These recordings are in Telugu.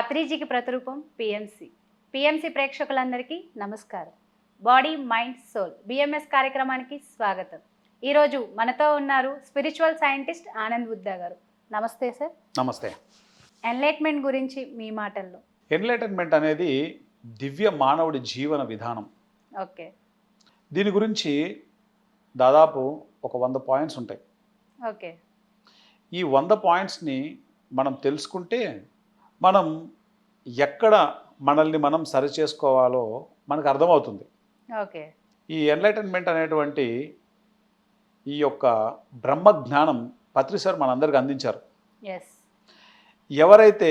పత్రిజీకి ప్రతిరూపం పిఎంసి. పిఎంసి ప్రేక్షకులందరికీ నమస్కారం. బాడీ మైండ్ సోల్ బిఎంఎస్ కార్యక్రమానికి స్వాగతం. ఈరోజు మనతో ఉన్నారు స్పిరిచువల్ సైంటిస్ట్ ఆనంద్ బుద్ధ గారు. నమస్తే సార్. నమస్తే. ఎన్లైట్మెంట్ గురించి మీ మాటల్లో. ఎన్లైటన్మెంట్ అనేది దివ్య మానవుడి జీవన విధానం. ఓకే. దీని గురించి దాదాపు ఒక వంద పాయింట్స్ ఉంటాయి. ఓకే. ఈ వంద పాయింట్స్ని మనం తెలుసుకుంటే మనం ఎక్కడ మనల్ని మనం సరి చేసుకోవాలో మనకు అర్థమవుతుంది. ఓకే. ఈ ఎన్లైటన్మెంట్ అనేటువంటి ఈ యొక్క బ్రహ్మ జ్ఞానం పత్రి సార్ మనందరికి అందించారు. ఎవరైతే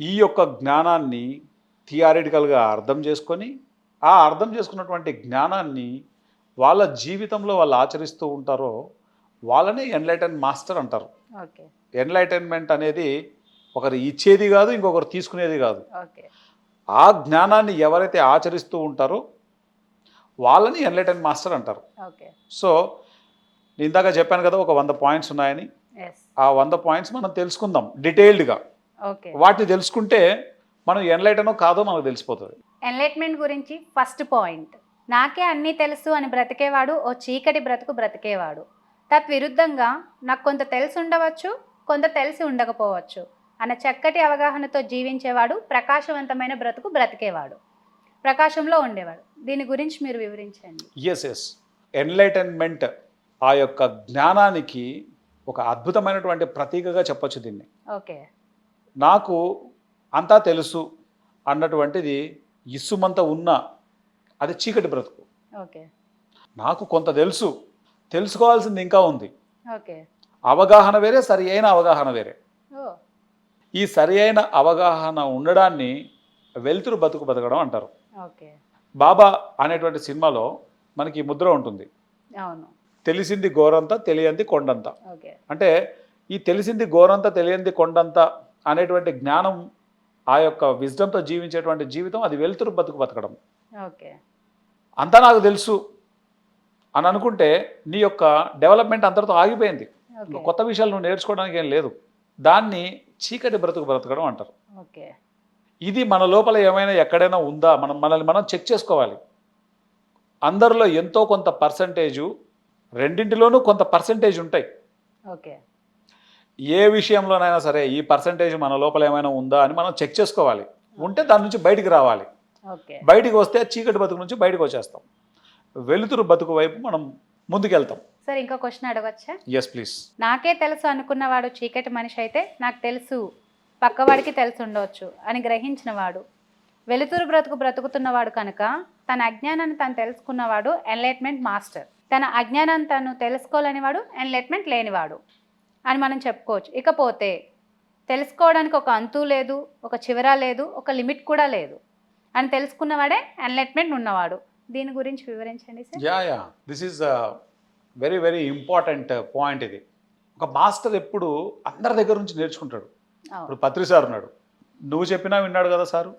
ఈ యొక్క జ్ఞానాన్ని థియారిటికల్గా అర్థం చేసుకొని ఆ అర్థం చేసుకున్నటువంటి జ్ఞానాన్ని వాళ్ళ జీవితంలో వాళ్ళు ఆచరిస్తూ ఉంటారో వాళ్ళనే ఎన్లైటన్ మాస్టర్ అంటారు. ఓకే. ఎన్లైటన్మెంట్ అనేది ఒకరు ఇచ్చేది కాదు ఇంకొకరు తీసుకునేది కాదు. ఓకే. ఆ జ్ఞానాన్ని ఎవరైతే ఆచరిస్తూ ఉంటారో వాళ్ళని ఎన్లైటన్ మాస్టర్ అంటారు. ఓకే. సో నేను ఇందాక చెప్పాను కదా ఒక వంద పాయింట్స్ ఉన్నాయని. ఆ వంద పాయింట్స్ మనం తెలుసుకుందాం డీటెయిల్డ్గా. ఓకే. వాటిని తెలుసుకుంటే మనం ఎన్లైటనో కాదో మనకు తెలిసిపోతుంది. ఎన్లైట్మెంట్ గురించి ఫస్ట్ పాయింట్ నాకే అన్నీ తెలుసు అని బ్రతికేవాడు ఓ చీకటి బ్రతుకు బ్రతికేవాడు. తద్విరుద్ధంగా నాకు కొంత తెలిసి ఉండవచ్చు కొంత తెలిసి ఉండకపోవచ్చు. అన్న చక్కటి అవగాహనతో జీవించేవాడు ప్రకాశవంతమైన బ్రతుకు బ్రతికేవాడు ప్రకాశంలో ఉండేవాడు. దీని గురించి మీరు వివరించండి. ఎస్ ఎస్ ఎన్లైటన్మెంట్ ఆ యొక్క జ్ఞానానికి ఒక అద్భుతమైనటువంటి ప్రతీకగా చెప్పొచ్చు దీన్ని. ఓకే. నాకు అంతా తెలుసు అన్నటువంటిది ఇసుమంత ఉన్న అది చీకటి బ్రతుకు. ఓకే. నాకు కొంత తెలుసు తెలుసుకోవాల్సింది ఇంకా ఉంది. ఓకే. అవగాహన వేరే సరి అయిన అవగాహన వేరే. ఈ సరి అయిన అవగాహన ఉండడాన్ని వెలుతురు బతుకు బతకడం అంటారు. ఓకే. బాబా అనేటువంటి సినిమాలో మనకి ముద్ర ఉంటుంది. తెలిసింది గోరంత తెలియంది కొండంత. అంటే ఈ తెలిసింది గోరంత తెలియంది కొండంత అనేటువంటి జ్ఞానం ఆ యొక్క విజ్డంతో జీవించేటువంటి జీవితం అది వెలుతురు బతుకు బతకడం. ఓకే. అంతా నాకు తెలుసు అని అనుకుంటే నీ యొక్క డెవలప్మెంట్ అంతటితో ఆగిపోయింది. కొత్త విషయాలు నువ్వు నేర్చుకోవడానికి ఏం లేదు. దాన్ని చీకటి బ్రతుకు బ్రతకడం అంటారు. ఓకే. ఇది మన లోపల ఏమైనా ఎక్కడైనా ఉందా? మనం మనల్ని మనం చెక్ చేసుకోవాలి. అందరిలో ఎంతో కొంత పర్సంటేజు రెండింటిలోనూ కొంత పర్సంటేజ్ ఉంటాయి. ఓకే. ఏ విషయంలోనైనా సరే ఈ పర్సంటేజ్ మన లోపల ఏమైనా ఉందా అని మనం చెక్ చేసుకోవాలి. ఉంటే దాని నుంచి బయటికి రావాలి. ఓకే. బయటికి వస్తే చీకటి బతుకు నుంచి బయటకు వచ్చేస్తాం. వెలుతురు బతుకు వైపు మనం ముందుకెళ్తాం. సార్ ఇంకో క్వశ్చన్ అడగచ్చా? ఎస్ ప్లీజ్ నాకే తెలుసు అనుకున్నవాడు చీకటి మనిషి అయితే నాకు తెలుసు పక్కవాడికి తెలిసి ఉండవచ్చు అని గ్రహించిన వాడు వెలుతురు బ్రతుకు బ్రతుకుతున్నవాడు కనుక తన అజ్ఞానాన్ని తను తెలుసుకున్నవాడు ఎన్లైట్మెంట్ మాస్టర్ తన అజ్ఞానాన్ని తను తెలుసుకోలేని వాడు ఎన్లైట్మెంట్ లేనివాడు అని మనం చెప్పుకోవచ్చు. ఇకపోతే తెలుసుకోవడానికి ఒక అంతు లేదు ఒక చివర లేదు ఒక లిమిట్ కూడా లేదు అని తెలుసుకున్నవాడే ఎన్లైట్మెంట్ ఉన్నవాడు. దీని గురించి వివరించండి sir. Yeah yeah this is very very important point ఇది. ఒక మాస్టర్ ఎప్పుడు అందరి దగ్గర నుంచి నేర్చుకుంటాడు. ఇప్పుడు పత్రి సార్ ఉన్నాడు. నువ్వు చెప్పినా విన్నాడు కదా సారు?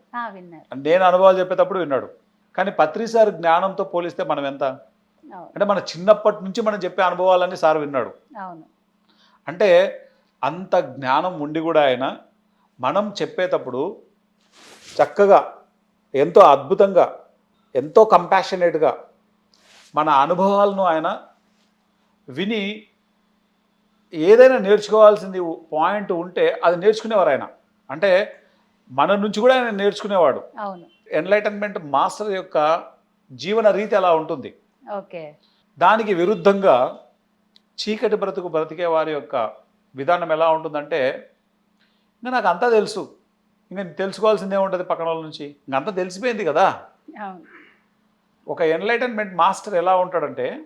నేను అనుభవాలు చెప్పేటప్పుడు విన్నాడు. కానీ పత్రి సార్ జ్ఞానంతో పోలిస్తే మనం ఎంత? అంటే మన చిన్నప్పటి నుంచి మనం చెప్పే అనుభవాలన్నీ సార్ విన్నాడు. అవును. అంటే అంత జ్ఞానం ఉండి కూడా ఆయన మనం చెప్పేటప్పుడు చక్కగా ఎంతో అద్భుతంగా ఎంతో కంపాషనేట్గా మన అనుభవాలను ఆయన విని ఏదైనా నేర్చుకోవాల్సింది పాయింట్ ఉంటే అది నేర్చుకునేవారు ఆయన. అంటే మన నుంచి కూడా ఆయన నేర్చుకునేవాడు. ఎన్లైటన్మెంట్ మాస్టర్ యొక్క జీవన రీతి ఎలా ఉంటుంది. ఓకే. దానికి విరుద్ధంగా చీకటి బ్రతుకు బ్రతికే వారి యొక్క విధానం ఎలా ఉంటుందంటే ఇంకా నాకు అంతా తెలుసు. ఇంకా తెలుసుకోవాల్సిందే ఉంటుంది పక్కన వాళ్ళ నుంచి. ఇంకంతా తెలిసిపోయింది కదా. ఒక ఎన్లైటన్మెంట్ మాస్టర్ ఎలా ఉంటాడంటే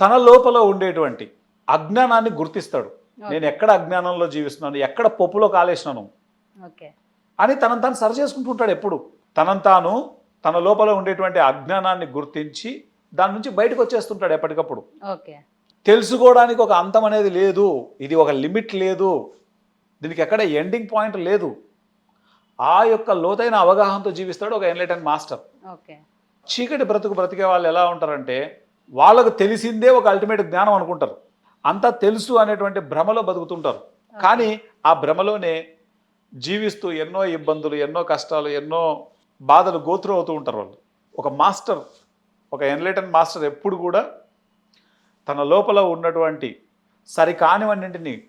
తన లోపల ఉండేటువంటి అజ్ఞానాన్ని గుర్తిస్తాడు. నేను ఎక్కడ అజ్ఞానంలో జీవిస్తున్నాను ఎక్కడ పప్పులో కాలేసినాను అని తనను తాను సరి చేసుకుంటూ ఉంటాడు ఎప్పుడు. తనను తాను తన లోపల ఉండేటువంటి అజ్ఞానాన్ని గుర్తించి దాని నుంచి బయటకు వచ్చేస్తుంటాడు ఎప్పటికప్పుడు. తెలుసుకోవడానికి ఒక అంతం అనేది లేదు ఇది ఒక లిమిట్ లేదు దీనికి ఎక్కడ ఎండింగ్ పాయింట్ లేదు. ఆ యొక్క లోతైన అవగాహనతో జీవిస్తాడు ఒక ఎన్లైటన్ మాస్టర్. చీకటి బ్రతుకు బ్రతికే వాళ్ళు ఎలా ఉంటారంటే వాళ్ళకు తెలిసిందే ఒక అల్టిమేట్ జ్ఞానం అనుకుంటారు. అంతా తెలుసు అనేటువంటి భ్రమలో బతుకుతుంటారు. కానీ ఆ భ్రమలోనే జీవిస్తూ ఎన్నో ఇబ్బందులు ఎన్నో కష్టాలు ఎన్నో బాధలు గోత్రు అవుతూ ఉంటారు వాళ్ళు. ఒక మాస్టర్ ఒక ఎన్లైటన్ మాస్టర్ ఎప్పుడు కూడా తన లోపల ఉన్నటువంటి సరికానివన్నింటిని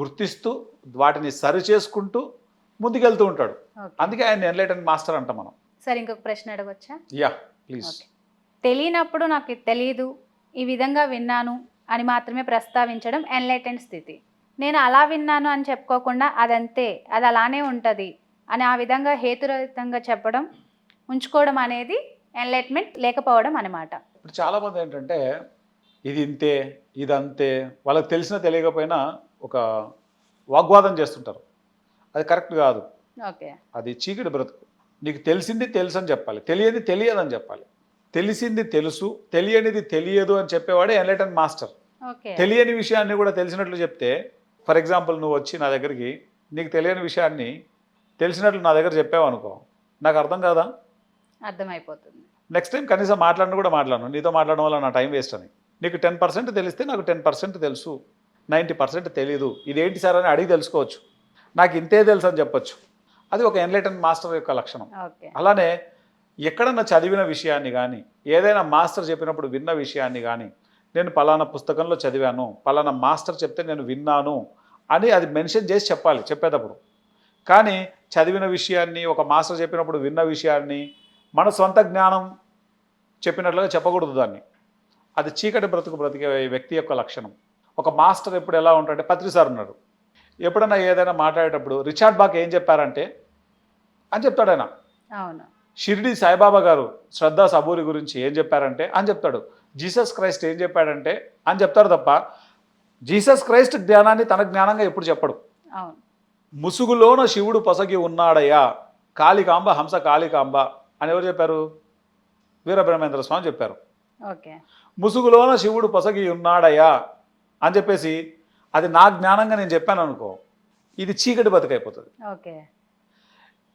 గుర్తిస్తూ వాటిని సరి చేసుకుంటూ ముందుకెళ్తూ ఉంటాడు. అందుకే ఆయన ఎన్లైటన్ మాస్టర్ అంట మనం. సరే ఇంకొక ప్రశ్న అడగొచ్చా? Yeah please okay. తెలియనప్పుడు నాకు తెలియదు ఈ విధంగా విన్నాను అని మాత్రమే ప్రస్తావించడం ఎన్లైటెంట్ స్థితి. నేను అలా విన్నాను అని చెప్పుకోకుండా అదంతే అది అలానే ఉంటుంది అని ఆ విధంగా హేతురహితంగా చెప్పడం ఉంచుకోవడం అనేది ఎన్లైట్మెంట్ లేకపోవడం అన్నమాట. ఇప్పుడు చాలామంది ఏంటంటే ఇది ఇంతే ఇది అంతే వాళ్ళకి తెలిసినా తెలియకపోయినా ఒక వాగ్వాదం చేస్తుంటారు. అది కరెక్ట్ కాదు. ఓకే. అది చీకటి బ్రతుకు. నీకు తెలిసింది తెలుసు అని చెప్పాలి తెలియని తెలియదని చెప్పాలి. తెలిసింది తెలుసు తెలియనిది తెలియదు అని చెప్పేవాడే ఎన్లైటన్ మాస్టర్. తెలియని విషయాన్ని కూడా తెలిసినట్లు చెప్తే ఫర్ ఎగ్జాంపుల్ నువ్వు వచ్చి నా దగ్గరికి నీకు తెలియని విషయాన్ని తెలిసినట్లు నా దగ్గర చెప్పావు అనుకో నాకు అర్థం కాదా? అర్థమైపోతుంది. నెక్స్ట్ టైం కనీసం మాట్లాడిన కూడా మాట్లాడను. నీతో మాట్లాడడం వల్ల నా టైం వేస్ట్ అని. నీకు టెన్ పర్సెంట్ తెలిస్తే నాకు టెన్ పర్సెంట్ తెలుసు. నైంటీ పర్సెంట్ తెలీదు. ఇదేంటి సార్ అని అడిగి తెలుసుకోవచ్చు. నాకు ఇంతే తెలుసు అని చెప్పొచ్చు. అది ఒక ఎన్లైటన్ మాస్టర్ యొక్క లక్షణం. అలానే ఎక్కడన్నా చదివిన విషయాన్ని కానీ ఏదైనా మాస్టర్ చెప్పినప్పుడు విన్న విషయాన్ని కానీ నేను పలానా పుస్తకంలో చదివాను పలానా మాస్టర్ చెప్తే నేను విన్నాను అని అది మెన్షన్ చేసి చెప్పాలి చెప్పేటప్పుడు. కానీ చదివిన విషయాన్ని ఒక మాస్టర్ చెప్పినప్పుడు విన్న విషయాన్ని మన సొంత జ్ఞానం చెప్పినట్లుగా చెప్పకూడదు దాన్ని. అది చీకటి బ్రతుకు బ్రతికే వ్యక్తి యొక్క లక్షణం. ఒక మాస్టర్ ఎప్పుడు ఎలా ఉంటాడంటే పత్రిసార్ ఉన్నాడు. ఎప్పుడైనా ఏదైనా మాట్లాడేటప్పుడు రిచార్డ్ బాక్ ఏం చెప్పారంటే అని చెప్తాడు ఆయన. అవును. షిరిడి సాయిబాబా గారు శ్రద్ధా సబూరి గురించి ఏం చెప్పారంటే అని చెప్తాడు. జీసస్ క్రైస్ట్ ఏం చెప్పాడంటే అని చెప్తారు తప్ప జీసస్ క్రైస్ట్ జ్ఞానాన్ని తన జ్ఞానంగా ఎప్పుడు చెప్పడు. ముసుగులోన శివుడు పొసగి ఉన్నాడయ్యా కాళికాంబ హంస కాళికాంబ అని ఎవరు చెప్పారు? వీరబ్రహ్మేంద్ర స్వామి చెప్పారు. ముసుగులోన శివుడు పొసగి ఉన్నాడయ్యా అని చెప్పేసి అది నా జ్ఞానంగా నేను చెప్పాను అనుకో ఇది చీకటి బతుకైపోతుంది. ఓకే.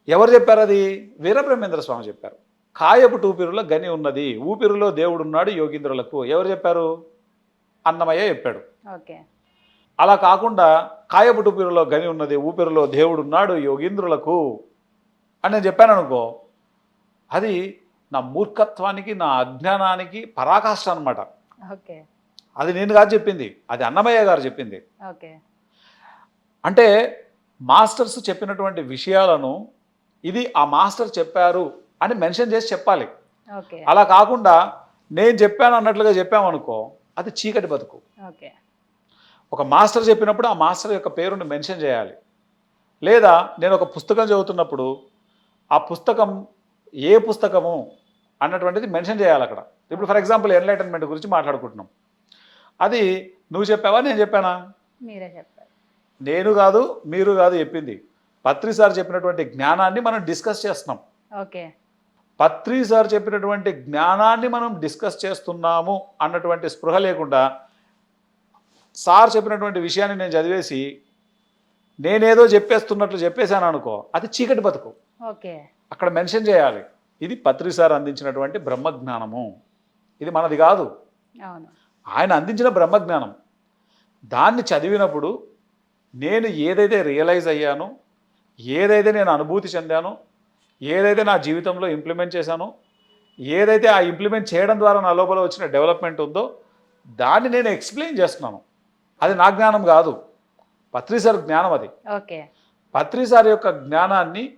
ఎవరు చెప్పారు అది? వీరబ్రహ్మేంద్ర స్వామి చెప్పారు. కాయపు టూపిరులో గని ఉన్నది ఊపిరిలో దేవుడున్నాడు యోగీంద్రులకు. ఎవరు చెప్పారు? అన్నమయ్య చెప్పాడు. ఓకే. అలా కాకుండా కాయపు టూపిరిలో గని ఉన్నది ఊపిరిలో దేవుడున్నాడు యోగీంద్రులకు అని నేను చెప్పాను అనుకో అది నా మూర్ఖత్వానికి నా అజ్ఞానానికి పరాకాష్ట అనమాట ఓకే. అది నేను కాదు చెప్పింది అది అన్నమయ్య గారు చెప్పింది. ఓకే. అంటే మాస్టర్స్ చెప్పినటువంటి విషయాలను ఇది ఆ మాస్టర్ చెప్పారు అని మెన్షన్ చేసి చెప్పాలి. అలా కాకుండా నేను చెప్పాను అన్నట్లుగా చెప్పామనుకో అది చీకటి బతుకు. ఒక మాస్టర్ చెప్పినప్పుడు ఆ మాస్టర్ యొక్క పేరుని మెన్షన్ చేయాలి. లేదా నేను ఒక పుస్తకం చదువుతున్నప్పుడు ఆ పుస్తకం ఏ పుస్తకము అన్నటువంటిది మెన్షన్ చేయాలి అక్కడ. ఇప్పుడు ఫర్ ఎగ్జాంపుల్ ఎన్లైటన్మెంట్ గురించి మాట్లాడుకుంటున్నాం. అది నువ్వు చెప్పావా నేను చెప్పానా? నేను కాదు మీరు కాదు చెప్పింది. పత్రి సార్ చెప్పినటువంటి జ్ఞానాన్ని మనం డిస్కస్ చేస్తున్నాం. ఓకే. పత్రి సార్ చెప్పినటువంటి జ్ఞానాన్ని మనం డిస్కస్ చేస్తున్నాము అన్నటువంటి స్పృహ లేకుండా సార్ చెప్పినటువంటి విషయాన్ని నేను చదివేసి నేనేదో చెప్పేస్తున్నట్లు చెప్పేశాను అనుకో అది చీకటి బతుకు. ఓకే. అక్కడ మెన్షన్ చేయాలి ఇది పత్రి సార్ అందించినటువంటి బ్రహ్మజ్ఞానము. ఇది మనది కాదు. ఆయన అందించిన బ్రహ్మజ్ఞానం. దాన్ని చదివినప్పుడు నేను ఏదైతే రియలైజ్ అయ్యానో ఏదైతే నేను అనుభూతి చెందానో ఏదైతే నా జీవితంలో ఇంప్లిమెంట్ చేశానో ఏదైతే ఆ ఇంప్లిమెంట్ చేయడం ద్వారా నా లోపల వచ్చిన డెవలప్మెంట్ ఉందో దాన్ని నేను ఎక్స్ప్లెయిన్ చేస్తున్నాను. అది నా జ్ఞానం కాదు. పత్రి సార్ జ్ఞానం అది. ఓకే. పత్రి సార్ యొక్క జ్ఞానాన్ని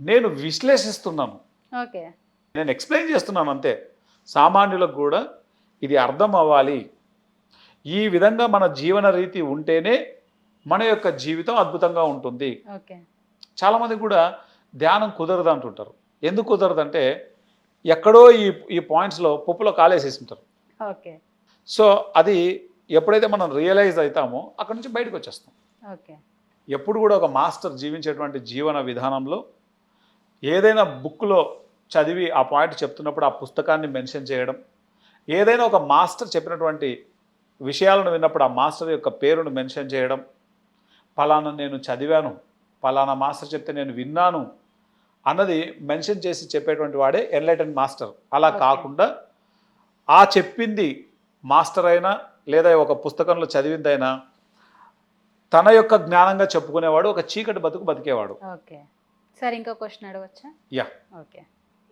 నేను విశ్లేషిస్తున్నాను. ఓకే. నేను ఎక్స్ప్లెయిన్ చేస్తున్నాను అంతే. సామాన్యులకు కూడా ఇది అర్థం అవ్వాలి. ఈ విధంగా మన జీవన రీతి ఉంటేనే మన యొక్క జీవితం అద్భుతంగా ఉంటుంది. ఓకే. చాలామంది కూడా ధ్యానం కుదరదు అంటుంటారు. ఎందుకు కుదరదంటే ఎక్కడో ఈ ఈ పాయింట్స్లో పప్పులో కాలేసేసి ఉంటారు ఓకే. సో అది ఎప్పుడైతే మనం రియలైజ్ అవుతామో అక్కడ నుంచి బయటకు వచ్చేస్తాం. ఓకే. ఎప్పుడు కూడా ఒక మాస్టర్ జీవించేటువంటి జీవన విధానంలో ఏదైనా బుక్లో చదివి ఆ పాయింట్ చెప్తున్నప్పుడు ఆ పుస్తకాన్ని మెన్షన్ చేయడం ఏదైనా ఒక మాస్టర్ చెప్పినటువంటి విషయాలను విన్నప్పుడు ఆ మాస్టర్ యొక్క పేరును మెన్షన్ చేయడం పలానా నేను చదివాను పలానా మాస్టర్ చెప్తే నేను విన్నాను అన్నది మెన్షన్ చేసి చెప్పేటువంటి వాడే ఎన్లైటన్ మాస్టర్. అలా. కాకుండా ఆ చెప్పింది మాస్టర్ అయినా లేదా ఒక పుస్తకంలో చదివిందైనా తన యొక్క జ్ఞానంగా చెప్పుకునేవాడు ఒక చీకటి బతుకు బతికేవాడు. ఓకే. సార్ ఇంకో క్వశ్చన్ అడగచ్చా? యా. ఓకే.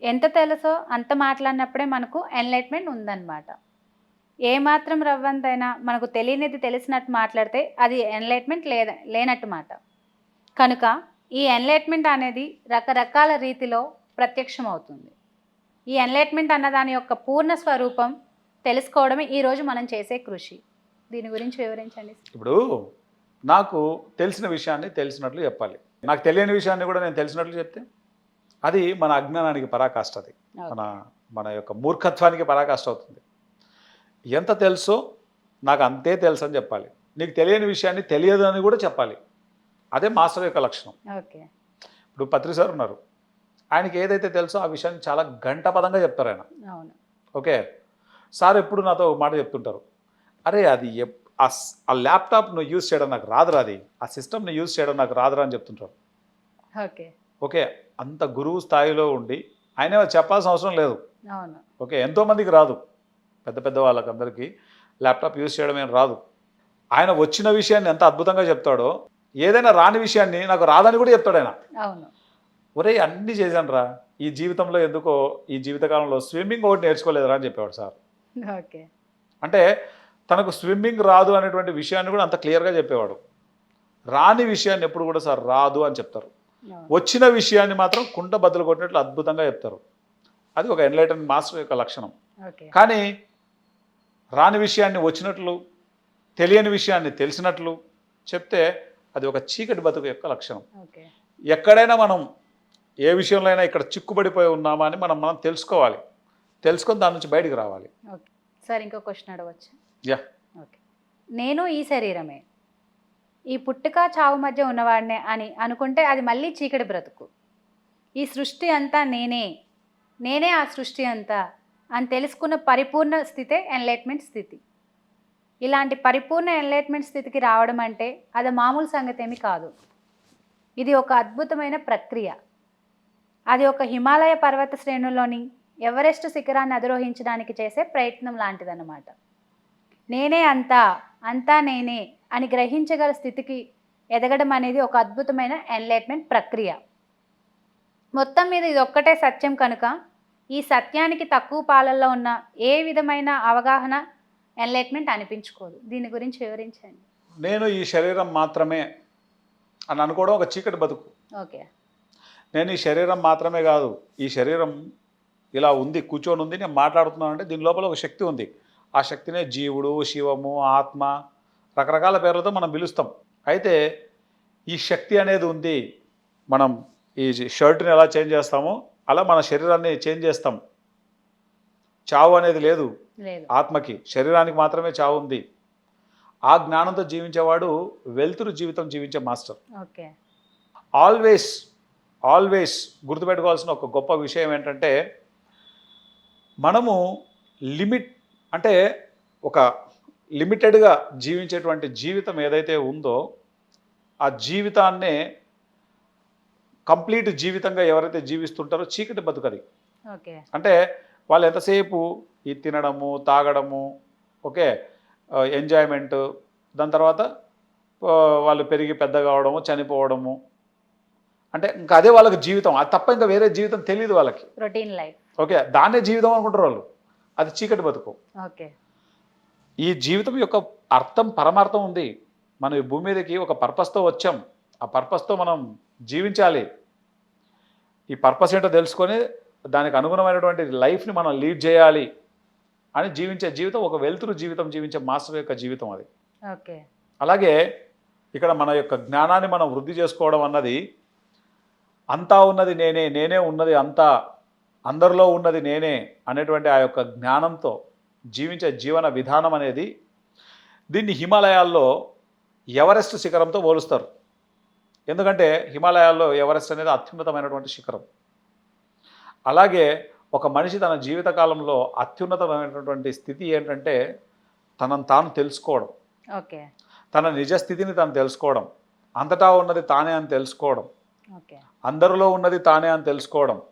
ఎంత తెలుసో అంత మాట్లాడినప్పుడే మనకు ఎన్లైట్మెంట్ ఉందన్నమాట. ఏ మాత్రం రవ్వంతైనా మనకు తెలియనిది తెలిసినట్టు మాట్లాడితే అది ఎన్లైట్మెంట్ లేద లేనట్టు మాట. కనుక ఈ ఎన్లైట్మెంట్ అనేది రకరకాల రీతిలో ప్రత్యక్షం అవుతుంది ఈ ఎన్లైట్మెంట్ అన్న దాని యొక్క పూర్ణ స్వరూపం తెలుసుకోవడమే ఈరోజు మనం చేసే కృషి. దీని గురించి వివరించండి ఇప్పుడు నాకు తెలిసిన విషయాన్ని తెలిసినట్లు చెప్పాలి. నాకు తెలియని విషయాన్ని కూడా నేను తెలిసినట్లు చెప్తే అది మన అజ్ఞానానికి పరాకాష్ట అది. మన మన యొక్క మూర్ఖత్వానికి పరాకాష్ట అవుతుంది. ఎంత తెలుసో నాకు అంతే తెలుసు అని చెప్పాలి. నీకు తెలియని విషయాన్ని తెలియదు అని కూడా చెప్పాలి. అదే మాస్టర్ యొక్క లక్షణం. ఓకే. ఇప్పుడు పత్రి సార్ ఉన్నారు. ఆయనకి ఏదైతే తెలుసో ఆ విషయాన్ని చాలా గంటపదంగా చెప్తారు ఆయన. అవును. ఓకే. సార్ ఎప్పుడు నాతో ఒక మాట చెప్తుంటారు. అరే అది ఆ ల్యాప్టాప్ నువ్వు యూజ్ చేయడం నాకు రాదురా అది. ఆ సిస్టమ్ని యూజ్ చేయడం నాకు రాదురా అని చెప్తుంటారు. ఓకే. ఓకే. అంత గురువు స్థాయిలో ఉండి ఆయన చెప్పాల్సిన అవసరం లేదు. ఓకే. ఎంతోమందికి రాదు. పెద్ద పెద్ద వాళ్ళకందరికీ ల్యాప్టాప్ యూజ్ చేయడం ఏం రాదు. ఆయన వచ్చిన విషయాన్ని ఎంత అద్భుతంగా చెప్తాడో ఏదైనా రాని విషయాన్ని నాకు రాదని కూడా చెప్తాడు ఆయన. ఒరే అన్నీ చేశాను రా ఈ జీవితంలో ఎందుకో ఈ జీవితకాలంలో స్విమ్మింగ్ ఒకటి నేర్చుకోలేదురా అని చెప్పేవాడు సార్. ఓకే. అంటే తనకు స్విమ్మింగ్ రాదు అనేటువంటి విషయాన్ని కూడా అంత క్లియర్గా చెప్పేవాడు. రాని విషయాన్ని ఎప్పుడు కూడా సార్ రాదు అని చెప్తారు. వచ్చిన విషయాన్ని మాత్రం కుంట బద్దలు కొట్టినట్లు అద్భుతంగా చెప్తారు. అది ఒక ఎన్లైటన్ మాస్టర్ యొక్క లక్షణం. కానీ రాని విషయాన్ని వచ్చినట్లు తెలియని విషయాన్ని తెలిసినట్లు చెప్తే అది ఒక చీకటి బతుకు యొక్క లక్షణం. ఓకే. ఎక్కడైనా మనం ఏ విషయంలో అయినా ఇక్కడ చిక్కుబడిపోయి ఉన్నామా అని మనం మనం తెలుసుకోవాలి. తెలుసుకొని దాని నుంచి బయటికి రావాలి. ఓకే. సార్ ఇంకో క్వశ్చన్ అడగచ్చా? యా. ఓకే. నేను ఈ శరీరమే. ఈ పుట్టుక చావు మధ్య ఉన్నవాడినే అని అనుకుంటే అది మళ్ళీ చీకటి బ్రతుకు. ఈ సృష్టి అంతా నేనే. నేనే ఆ సృష్టి అంతా అని తెలుసుకున్న పరిపూర్ణ స్థితే ఎన్లైట్మెంట్ స్థితి. ఇలాంటి పరిపూర్ణ ఎన్లైట్మెంట్ స్థితికి రావడం అంటే అది మామూలు సంగతి ఏమి కాదు. ఇది ఒక అద్భుతమైన ప్రక్రియ. అది ఒక హిమాలయ పర్వత శ్రేణుల్లోని ఎవరెస్ట్ శిఖరాన్ని అధిరోహించడానికి చేసే ప్రయత్నం లాంటిదన్నమాట. నేనే అంతా అంతా నేనే అని గ్రహించగల స్థితికి ఎదగడం అనేది ఒక అద్భుతమైన ఎన్లైట్మెంట్ ప్రక్రియ. మొత్తం మీద ఇది ఒక్కటే సత్యం కనుక ఈ సత్యానికి తక్కువ పాలల్లో ఉన్న ఏ విధమైన అవగాహన ఎన్లైట్మెంట్ అనిపించుకోదు. దీని గురించి వివరించండి. నేను ఈ శరీరం మాత్రమే అని అనుకోవడం ఒక చీకటి బతుకు. ఓకే. నేను ఈ శరీరం మాత్రమే కాదు ఈ శరీరం ఇలా ఉంది కూర్చొని ఉంది నేను మాట్లాడుతున్నాను అంటే దీని లోపల ఒక శక్తి ఉంది. ఆ శక్తినే జీవుడు శివము ఆత్మ రకరకాల పేర్లతో మనం పిలుస్తాం. అయితే ఈ శక్తి అనేది ఉంది. మనం ఈ షర్ట్ని ఎలా చేంజ్ చేస్తామో అలా మన శరీరాన్ని చేంజ్ చేస్తాం. చావు అనేది లేదు. ఆత్మకి శరీరానికి మాత్రమే చావు ఉంది. ఆ జ్ఞానంతో జీవించేవాడు వెలుతురు జీవితం జీవించే మాస్టర్. ఓకే. ఆల్వేస్ ఆల్వేస్ గుర్తుపెట్టుకోవాల్సిన ఒక గొప్ప విషయం ఏంటంటే మనము లిమిట్ అంటే ఒక లిమిటెడ్గా జీవించేటువంటి జీవితం ఏదైతే ఉందో ఆ జీవితాన్నే కంప్లీట్ జీవితంగా ఎవరైతే జీవిస్తుంటారో చీకటి బతుకది. ఓకే. అంటే వాళ్ళు ఎంతసేపు ఈ తినడము తాగడము ఓకే ఎంజాయ్మెంట్ దాని తర్వాత వాళ్ళు పెరిగి పెద్ద కావడము చనిపోవడము. అంటే ఇంకా అదే వాళ్ళకి జీవితం అది తప్ప ఇంకా వేరే జీవితం తెలియదు వాళ్ళకి. రొటీన్ లైఫ్ ఓకే దాన్నే జీవితం అనుకుంటారు వాళ్ళు. అది చీకటి బతుకు. ఓకే. ఈ జీవితం యొక్క అర్థం పరమార్థం ఉంది. మనం ఈ భూమి మీదకి ఒక పర్పస్తో వచ్చాం. ఆ పర్పస్తో మనం జీవించాలి. ఈ పర్పస్ ఏంటో తెలుసుకొని దానికి అనుగుణమైనటువంటి లైఫ్ని మనం లీడ్ చేయాలి అని జీవించే జీవితం ఒక వెలుతురు జీవితం జీవించే మాస్టర్ యొక్క జీవితం అది. ఓకే. అలాగే ఇక్కడ మన యొక్క జ్ఞానాన్ని మనం వృద్ధి చేసుకోవడం అన్నది అంతా ఉన్నది నేనే నేనే ఉన్నది అంతా అందరిలో ఉన్నది నేనే అనేటువంటి ఆ యొక్క జ్ఞానంతో జీవించే జీవన విధానం అనేది దీన్ని హిమాలయాల్లో ఎవరెస్ట్ శిఖరంతో పోలుస్తారు. ఎందుకంటే హిమాలయాల్లో ఎవరెస్ట్ అనేది అత్యున్నతమైనటువంటి శిఖరం. అలాగే ఒక మనిషి తన జీవితకాలంలో అత్యున్నతమైనటువంటి స్థితి ఏంటంటే తనను తాను తెలుసుకోవడం. ఓకే. తన నిజ స్థితిని తను తెలుసుకోవడం. అంతటా ఉన్నది తానే అని తెలుసుకోవడం. అందరిలో ఉన్నది తానే అని తెలుసుకోవడం.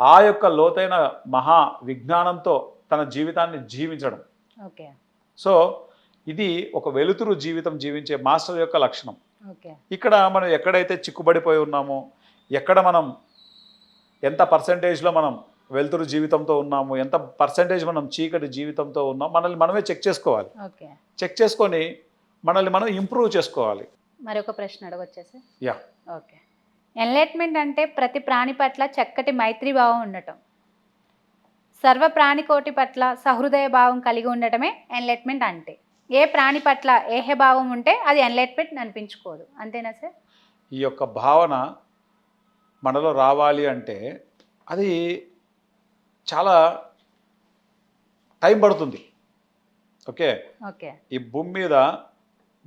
ఆ యొక్క లోతైన మహా విజ్ఞానంతో తన జీవితాన్ని జీవించడం. ఓకే. సో ఇది ఒక వెలుతురు జీవితం జీవించే మాస్టర్ యొక్క లక్షణం. ఇక్కడ మనం ఎక్కడైతే చిక్కుబడిపోయి ఉన్నామో ఎక్కడ మనం ఎంత పర్సంటేజ్లో మనం వెలుతురు జీవితంతో ఉన్నాము ఎంత పర్సంటేజ్ మనం చీకటి జీవితంతో ఉన్నాం మనల్ని మనమే చెక్ చేసుకోవాలి. ఓకే. చెక్ చేసుకొని మనల్ని మనం ఇంప్రూవ్ చేసుకోవాలి. మరి ఒక ప్రశ్న అడగొచ్చేసి యా ఓకే. ఎన్లైట్మెంట్ అంటే ప్రతి ప్రాణి పట్ల చక్కటి మైత్రి భావం ఉండటం. సర్వ ప్రాణికోటి పట్ల సహృదయ భావం కలిగి ఉండటమే ఎన్లైట్మెంట్ అంటే. ఏ ప్రాణి పట్ల ఏహే భావం ఉంటే అది ఎన్లైట్మెంట్ అనిపించుకోదు. అంతేనా సార్? ఈ యొక్క భావన మనలో రావాలి అంటే అది చాలా టైం పడుతుంది. ఓకే? ఓకే. ఈ భూమి మీద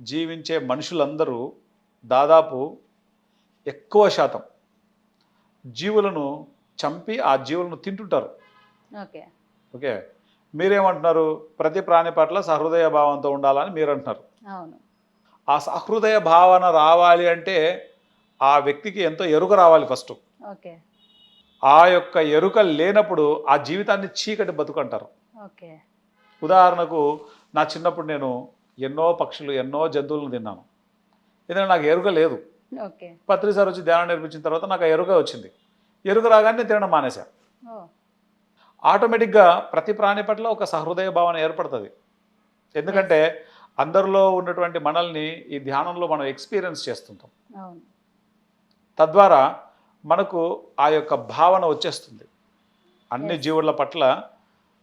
జీవించే మనుషులందరూ దాదాపు ఎక్కువ శాతం జీవులను చంపి ఆ జీవులను తింటుంటారు. ఓకే. ఓకే? మీరేమంటున్నారు? ప్రతి ప్రాణి పట్ల సహృదయ భావంతో ఉండాలని మీరు అంటున్నారు అవును. ఆ సహృదయ భావన రావాలి అంటే ఆ వ్యక్తికి ఎంతో ఎరుక రావాలి ఫస్ట్. ఆ యొక్క ఎరుక లేనప్పుడు ఆ జీవితాన్ని చీకటి బతుకంటారు. ఉదాహరణకు నా చిన్నప్పుడు నేను ఎన్నో పక్షులు ఎన్నో జంతువులను తిన్నాను. ఎందుకంటే నాకు ఎరుక లేదు. పత్రి సార్ వచ్చి ధ్యానం నేర్పించిన తర్వాత నాకు ఎరుక వచ్చింది. ఎరుక రాగానే నేను తినడం మానేశా ఓ. ఆటోమేటిక్గా ప్రతి ప్రాణి పట్ల ఒక సహృదయ భావన ఏర్పడుతుంది. ఎందుకంటే అందరిలో ఉన్నటువంటి మనల్ని ఈ ధ్యానంలో మనం ఎక్స్పీరియన్స్ చేస్తుంటాం. తద్వారా మనకు ఆ యొక్క భావన వచ్చేస్తుంది. అన్ని. జీవుల పట్ల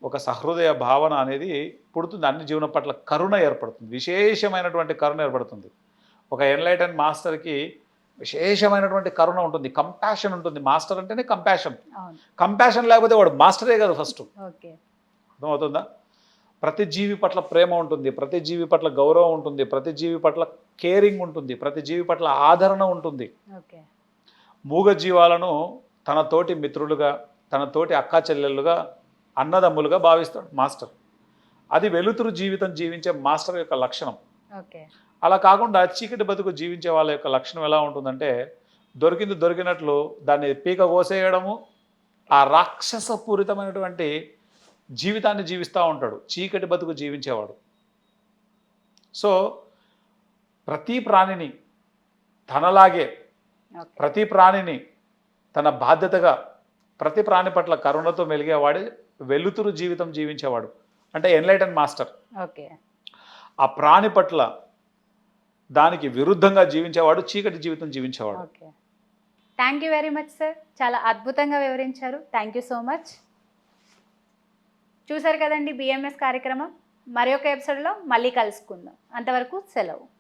ఒక సహృదయ భావన అనేది పుడుతుంది. అన్ని జీవుల పట్ల కరుణ ఏర్పడుతుంది. విశేషమైనటువంటి కరుణ ఏర్పడుతుంది. ఒక ఎన్లైటన్ మాస్టర్కి విశేషమైనటువంటి కరుణ ఉంటుంది. కంపాషన్ ఉంటుంది. మాస్టర్ అంటేనే కంపాషన్ కంపాషన్ లేకపోతే వాడు మాస్టరే కదా ఫస్ట్ ఓకే. అర్థమవుతుందా? ప్రతి జీవి పట్ల ప్రేమ ఉంటుంది. ప్రతి జీవి పట్ల గౌరవం ఉంటుంది. ప్రతి జీవి పట్ల కేరింగ్ ఉంటుంది. ప్రతి జీవి పట్ల ఆదరణ ఉంటుంది. ఓకే మూగ జీవాలను తన తోటి మిత్రులుగా తన తోటి అక్కా చెల్లెళ్ళుగా అన్నదమ్ములుగా భావిస్తాడు మాస్టర్. అది వెలుతురు జీవితం జీవించే మాస్టర్ యొక్క లక్షణం. అలా కాకుండా చీకటి బతుకు జీవించే వాళ్ళ యొక్క లక్షణం ఎలా ఉంటుందంటే దొరికింది దొరికినట్లు దాన్ని పీక కోసేయడము ఆ రాక్షసపూరితమైనటువంటి జీవితాన్ని జీవిస్తూ ఉంటాడు. చీకటి బతుకు జీవించేవాడు. సో ప్రతి ప్రాణిని తనలాగే ప్రతి ప్రాణిని తన బాధ్యతగా ప్రతి ప్రాణి పట్ల కరుణతో మెలిగేవాడే వెలుతురు జీవితం జీవించేవాడు. అంటే ఎన్లైటన్ మాస్టర్. ఓకే. ఆ ప్రాణి పట్ల దానికి విరుద్ధంగా జీవించేవాడు చీకటి జీవితం జీవించేవాడు. Okay. Thank you very much sir చాలా అద్భుతంగా వివరించారు. థ్యాంక్ యూ సో మచ్ చూసారు కదండి బిఎంఎస్ కార్యక్రమం? మరి ఒక ఎపిసోడ్లో మళ్ళీ కలుసుకుందాం. అంతవరకు సెలవు.